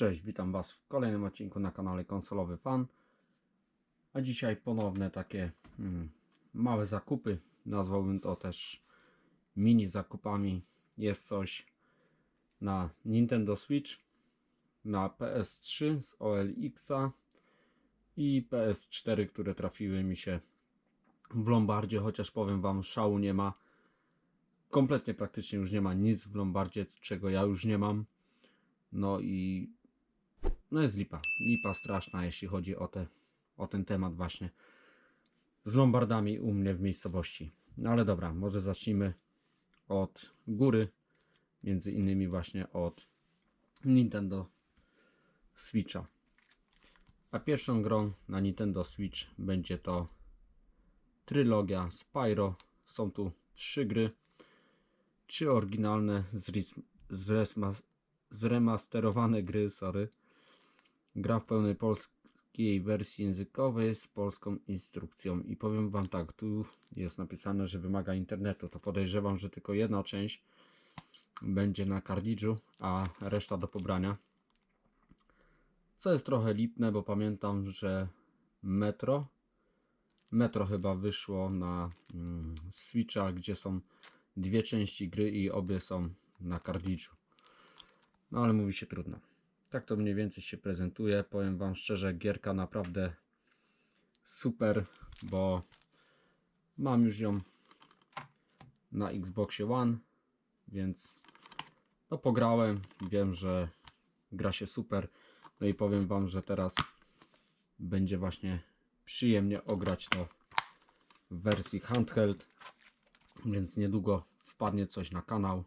Cześć, witam Was w kolejnym odcinku na kanale Konsolowy Fan. A dzisiaj ponowne takie mm, małe zakupy, nazwałbym to też mini zakupami. Jest coś na Nintendo Switch, na PS3 z OLX-a i PS4, które trafiły mi się w Lombardzie, chociaż powiem Wam, szału nie ma. Kompletnie praktycznie już nie ma nic w Lombardzie, czego ja już nie mam. No i no jest lipa. Lipa straszna, jeśli chodzi o, te, o ten temat właśnie z Lombardami u mnie w miejscowości. No ale dobra, może zacznijmy od góry, między innymi właśnie od Nintendo Switcha. A pierwszą grą na Nintendo Switch będzie to trylogia Spyro. Są tu trzy gry, trzy oryginalne, zremasterowane gry, sorry. Gra w pełnej polskiej wersji językowej z polską instrukcją. I powiem Wam tak, tu jest napisane, że wymaga internetu. To podejrzewam, że tylko jedna część będzie na kardidżu, a reszta do pobrania. Co jest trochę lipne, bo pamiętam, że Metro Metro chyba wyszło na mm, Switcha, gdzie są dwie części gry i obie są na kardidżu. No ale mówi się trudno. Tak to mniej więcej się prezentuje. Powiem Wam szczerze, gierka naprawdę super, bo mam już ją na Xboxie One, więc no pograłem, wiem, że gra się super. No i powiem Wam, że teraz będzie właśnie przyjemnie ograć to w wersji handheld, więc niedługo wpadnie coś na kanał,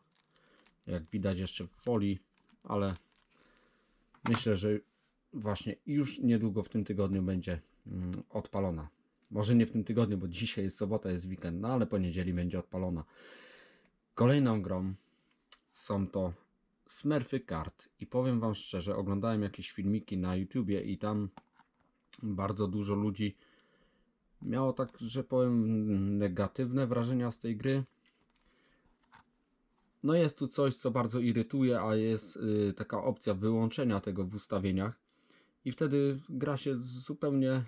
jak widać jeszcze w folii, ale myślę, że właśnie już niedługo w tym tygodniu będzie mm, odpalona. Może nie w tym tygodniu, bo dzisiaj jest sobota, jest weekend, no ale po niedzieli będzie odpalona. Kolejną grą są to Smurfy Kart i powiem Wam szczerze, oglądałem jakieś filmiki na YouTubie i tam bardzo dużo ludzi miało tak, że powiem negatywne wrażenia z tej gry. No jest tu coś, co bardzo irytuje, a jest y, taka opcja wyłączenia tego w ustawieniach i wtedy gra się zupełnie,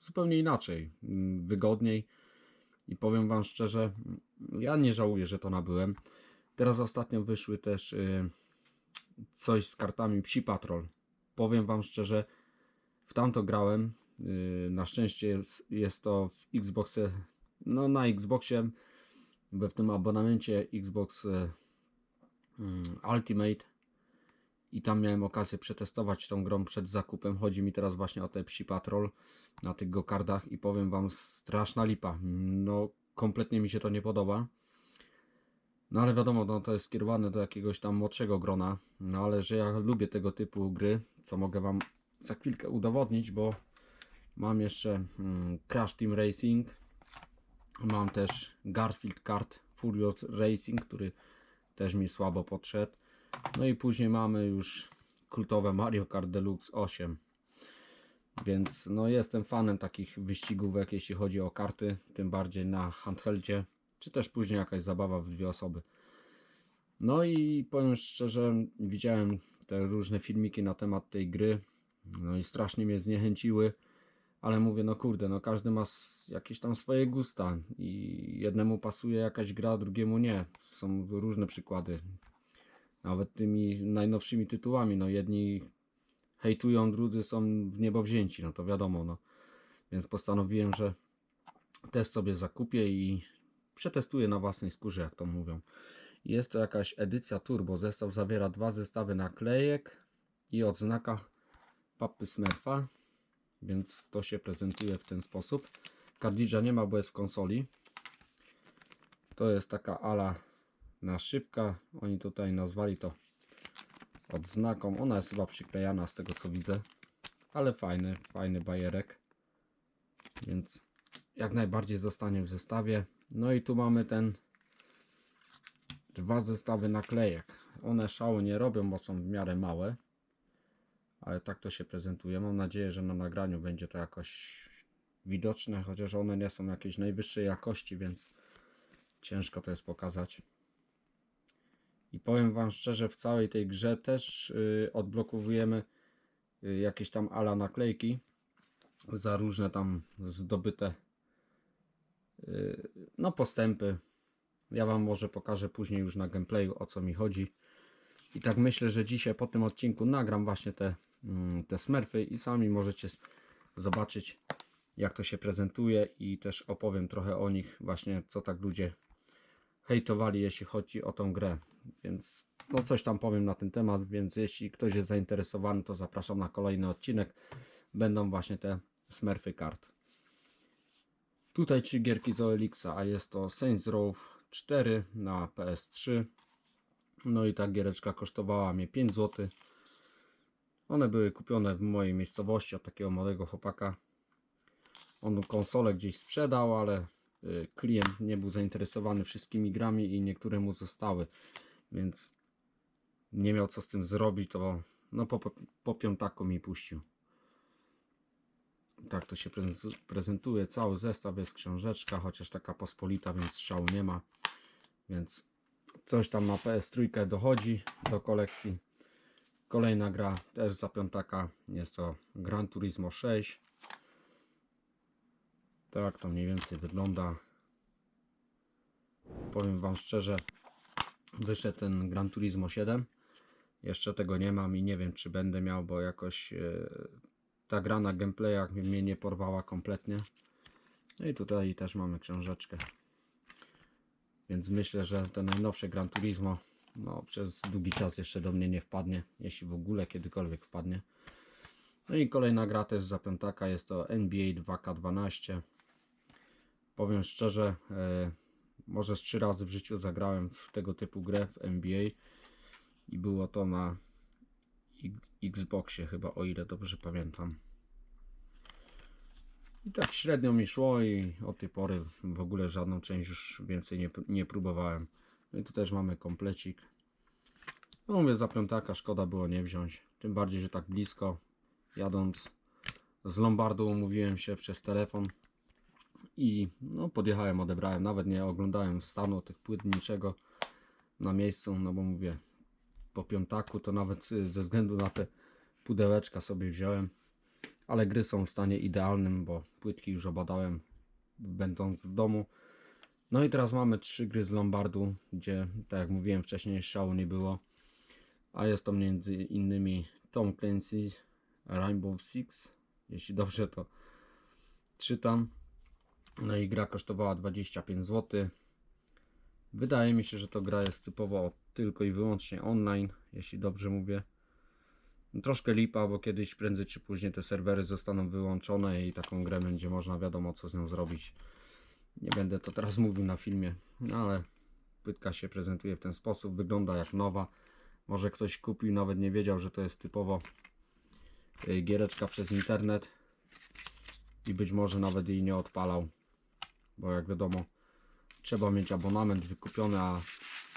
zupełnie inaczej, y, wygodniej i powiem Wam szczerze, ja nie żałuję, że to nabyłem. Teraz ostatnio wyszły też y, coś z kartami Psi Patrol. Powiem Wam szczerze, w tamto grałem. y, Na szczęście jest, jest to w Xboxie, no na Xboxie, bo w tym abonamencie Xbox y, mm, Ultimate i tam miałem okazję przetestować tą grą przed zakupem. Chodzi mi teraz właśnie o te Psi Patrol na tych gokardach i powiem Wam straszna lipa. No kompletnie mi się to nie podoba. No ale wiadomo, no, to jest skierowane do jakiegoś tam młodszego grona. No ale że ja lubię tego typu gry, co mogę Wam za chwilkę udowodnić, bo mam jeszcze mm, Crash Team Racing. Mam też Garfield Kart Furious Racing, który też mi słabo podszedł. No i później mamy już kultowe Mario Kart Deluxe 8. Więc no jestem fanem takich wyścigówek, jeśli chodzi o karty, tym bardziej na handheldzie, czy też później jakaś zabawa w dwie osoby. No i powiem szczerze, widziałem te różne filmiki na temat tej gry, no i strasznie mnie zniechęciły, ale mówię, no kurde, no każdy ma jakieś tam swoje gusta i jednemu pasuje jakaś gra, drugiemu nie. Są różne przykłady. Nawet tymi najnowszymi tytułami, no jedni hejtują, drudzy są w niebo wzięci, no to wiadomo, no. Więc postanowiłem, że też sobie zakupię i przetestuję na własnej skórze, jak to mówią. Jest to jakaś edycja turbo. Zestaw zawiera dwa zestawy naklejek i odznaka papy Smurfa, więc to się prezentuje w ten sposób. Kardidża nie ma, bo jest w konsoli. To jest taka ala naszywka. Oni tutaj nazwali to odznaką. Ona jest chyba przyklejana z tego co widzę. Ale fajny, fajny bajerek. Więc jak najbardziej zostanie w zestawie. No i tu mamy ten dwa zestawy naklejek. One szału nie robią, bo są w miarę małe. Ale tak to się prezentuje. Mam nadzieję, że na nagraniu będzie to jakoś widoczne, chociaż one nie są jakiejś najwyższej jakości, więc ciężko to jest pokazać. I powiem Wam szczerze, w całej tej grze też y, odblokowujemy y, jakieś tam ala naklejki za różne tam zdobyte y, no postępy. Ja Wam może pokażę później już na gameplayu o co mi chodzi. I tak myślę, że dzisiaj po tym odcinku nagram właśnie te, te smurfy i sami możecie zobaczyć jak to się prezentuje i też opowiem trochę o nich właśnie co tak ludzie hejtowali jeśli chodzi o tą grę. Więc no coś tam powiem na ten temat, więc jeśli ktoś jest zainteresowany to zapraszam na kolejny odcinek. Będą właśnie te smurfy kart. Tutaj trzy gierki z OLX, a jest to Saints Row 4 na PS3. No i ta giereczka kosztowała mnie 5 zł. One były kupione w mojej miejscowości od takiego młodego chłopaka. On konsolę gdzieś sprzedał, ale y, klient nie był zainteresowany wszystkimi grami i niektóre mu zostały, więc nie miał co z tym zrobić, to no po, po, piątaku mi puścił. Tak to się prezentu- prezentuje. Cały zestaw jest książeczka, chociaż taka pospolita, więc strzału nie ma. Więc coś tam na PS3 dochodzi do kolekcji. Kolejna gra też za piątaka jest to Gran Turismo 6. Tak to mniej więcej wygląda. Powiem Wam szczerze, wyszedł ten Gran Turismo 7. Jeszcze tego nie mam i nie wiem czy będę miał, bo jakoś e, ta gra na gameplayach mnie nie porwała kompletnie. No i tutaj też mamy książeczkę. Więc myślę, że te najnowsze Gran Turismo no, przez długi czas jeszcze do mnie nie wpadnie, jeśli w ogóle kiedykolwiek wpadnie. No i kolejna gra też za piątaka jest to NBA 2K12. Powiem szczerze, e, może z trzy razy w życiu zagrałem w tego typu grę w NBA i było to na Xboxie chyba, o ile dobrze pamiętam. I tak średnio mi szło i od tej pory w ogóle żadną część już więcej nie, nie próbowałem. No i tu też mamy komplecik. No mówię za piątaka, szkoda było nie wziąć. Tym bardziej, że tak blisko. Jadąc z Lombardu umówiłem się przez telefon i no podjechałem, odebrałem. Nawet nie oglądałem stanu tych płyt niczego na miejscu, no bo mówię po piątaku to nawet y, ze względu na te pudełeczka sobie wziąłem. Ale gry są w stanie idealnym, bo płytki już obadałem będąc w domu. No i teraz mamy trzy gry z Lombardu, gdzie tak jak mówiłem wcześniej szału nie było. A jest to między innymi Tom Clancy Rainbow Six, jeśli dobrze to czytam. No i gra kosztowała 25 zł. Wydaje mi się, że to gra jest typowo tylko i wyłącznie online, jeśli dobrze mówię. Troszkę lipa, bo kiedyś prędzej czy później te serwery zostaną wyłączone i taką grę będzie można wiadomo co z nią zrobić. Nie będę to teraz mówił na filmie, no ale płytka się prezentuje w ten sposób, wygląda jak nowa. Może ktoś kupił, nawet nie wiedział, że to jest typowo y, giereczka przez internet i być może nawet jej nie odpalał, bo jak wiadomo trzeba mieć abonament wykupiony, a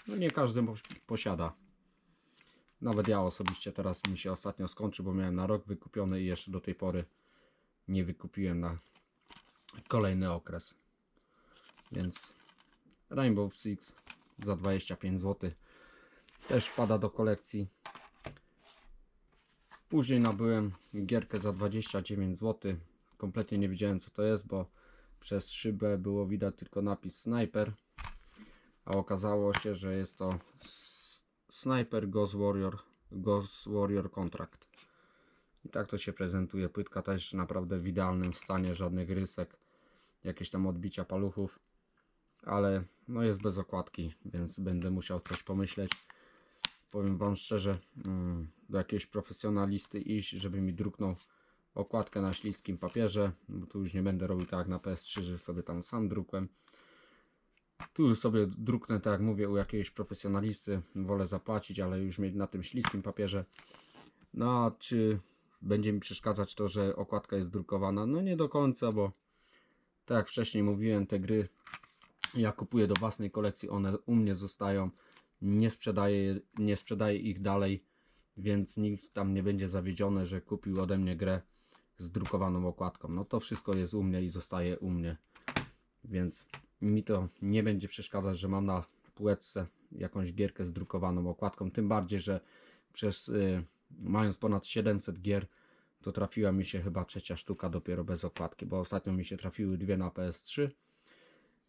no nie każdy po- posiada. Nawet ja osobiście teraz mi się ostatnio skończy, bo miałem na rok wykupiony i jeszcze do tej pory nie wykupiłem na kolejny okres. Więc Rainbow Six za 25 zł też wpada do kolekcji. Później nabyłem gierkę za 29 zł. Kompletnie nie wiedziałem co to jest, bo przez szybę było widać tylko napis Sniper. A okazało się, że jest to Sniper Ghost Warrior, Ghost Warrior Contract. I tak to się prezentuje. Płytka też naprawdę w idealnym stanie, żadnych rysek, jakieś tam odbicia paluchów. Ale no jest bez okładki, więc będę musiał coś pomyśleć. Powiem Wam szczerze, mm, do jakiegoś profesjonalisty iść, żeby mi druknął okładkę na śliskim papierze, bo tu już nie będę robił tak jak na PS3, że sobie tam sam drukłem. Tu sobie druknę, tak jak mówię, u jakiegoś profesjonalisty, wolę zapłacić, ale już mieć na tym śliskim papierze. No a czy będzie mi przeszkadzać to, że okładka jest drukowana? No nie do końca, bo tak jak wcześniej mówiłem, te gry ja kupuję do własnej kolekcji, one u mnie zostają, nie sprzedaję, nie sprzedaję ich dalej, więc nikt tam nie będzie zawiedziony, że kupił ode mnie grę z drukowaną okładką. No to wszystko jest u mnie i zostaje u mnie, więc mi to nie będzie przeszkadzać, że mam na półeczce jakąś gierkę z drukowaną okładką. Tym bardziej, że przez y, mając ponad 700 gier, to trafiła mi się chyba trzecia sztuka dopiero bez okładki, bo ostatnio mi się trafiły dwie na PS3.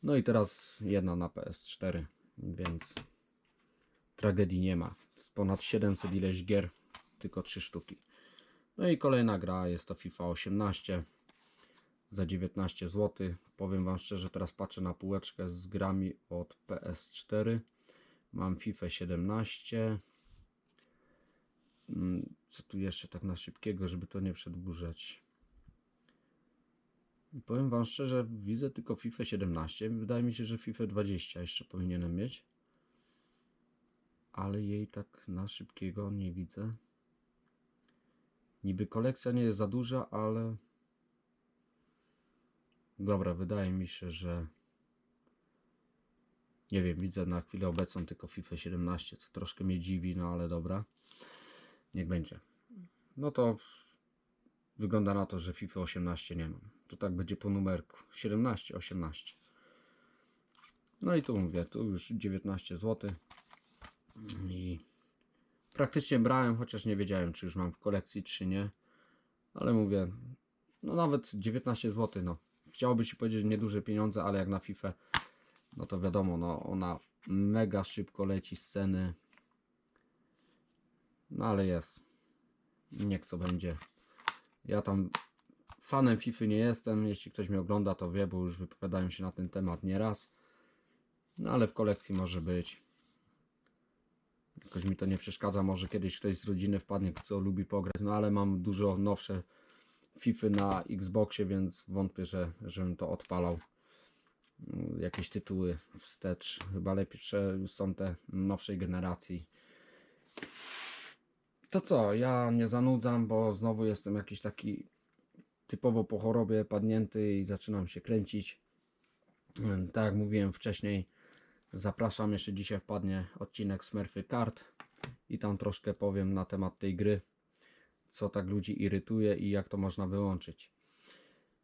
No i teraz jedna na PS4, więc tragedii nie ma. Z ponad 700 ileś gier, tylko 3 sztuki. No i kolejna gra jest to FIFA 18 za 19 zł. Powiem Wam szczerze, teraz patrzę na półeczkę z grami od PS4. Mam FIFA 17. Mm, Co tu jeszcze tak na szybkiego, żeby to nie przedłużać. Powiem Wam szczerze, widzę tylko FIFA 17. Wydaje mi się, że FIFA 20 jeszcze powinienem mieć. Ale jej tak na szybkiego nie widzę. Niby kolekcja nie jest za duża, ale Dobra, wydaje mi się, że nie wiem, widzę na chwilę obecną tylko FIFA 17, co troszkę mnie dziwi, no ale dobra. Niech będzie. No to wygląda na to, że FIFA 18 nie mam. To tak będzie po numerku 17, 18. No i tu mówię, tu już 19 zł. I praktycznie brałem, chociaż nie wiedziałem, czy już mam w kolekcji, czy nie. Ale mówię, no nawet 19 zł, no chciałoby się powiedzieć nieduże pieniądze, ale jak na FIFA, no to wiadomo, no ona mega szybko leci sceny. No ale jest. Niech co będzie. Ja tam fanem FIFA nie jestem. Jeśli ktoś mnie ogląda, to wie, bo już wypowiadałem się na ten temat nieraz. No ale w kolekcji może być. Jakoś mi to nie przeszkadza. Może kiedyś ktoś z rodziny wpadnie, co lubi pograć. No ale mam dużo nowsze FIFA na Xboxie, więc wątpię, że żebym to odpalał. Jakieś tytuły wstecz. Chyba lepsze są te nowszej generacji. To co, ja nie zanudzam, bo znowu jestem jakiś taki typowo po chorobie padnięty i zaczynam się kręcić. Mm, Tak jak mówiłem wcześniej, zapraszam, jeszcze dzisiaj wpadnie odcinek Smurfy Kart i tam troszkę powiem na temat tej gry co tak ludzi irytuje i jak to można wyłączyć.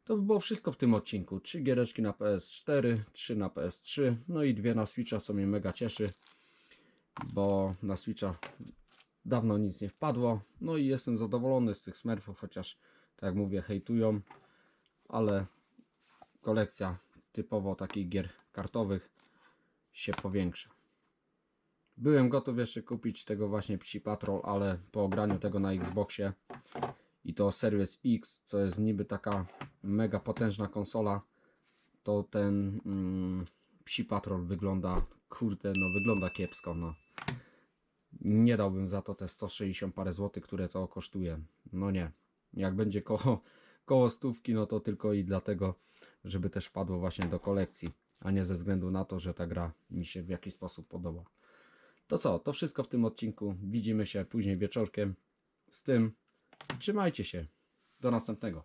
To by było wszystko w tym odcinku. Trzy giereczki na PS4, trzy na PS3, no i dwie na Switcha, co mnie mega cieszy, bo na Switcha dawno nic nie wpadło. No i jestem zadowolony z tych smurfów, chociaż tak jak mówię, hejtują, ale kolekcja typowo takich gier kartowych się powiększa. Byłem gotów jeszcze kupić tego właśnie Psi Patrol, ale po ograniu tego na Xboxie i to Series X, co jest niby taka mega potężna konsola, to ten mm, Psi Patrol wygląda, kurde, no wygląda kiepsko, no. Nie dałbym za to te 160 parę złotych, które to kosztuje. No nie. Jak będzie koło, koło stówki, no to tylko i dlatego, żeby też wpadło właśnie do kolekcji, a nie ze względu na to, że ta gra mi się w jakiś sposób podoba. To co, to wszystko w tym odcinku. Widzimy się później wieczorkiem. Z tym trzymajcie się. Do następnego.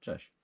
Cześć.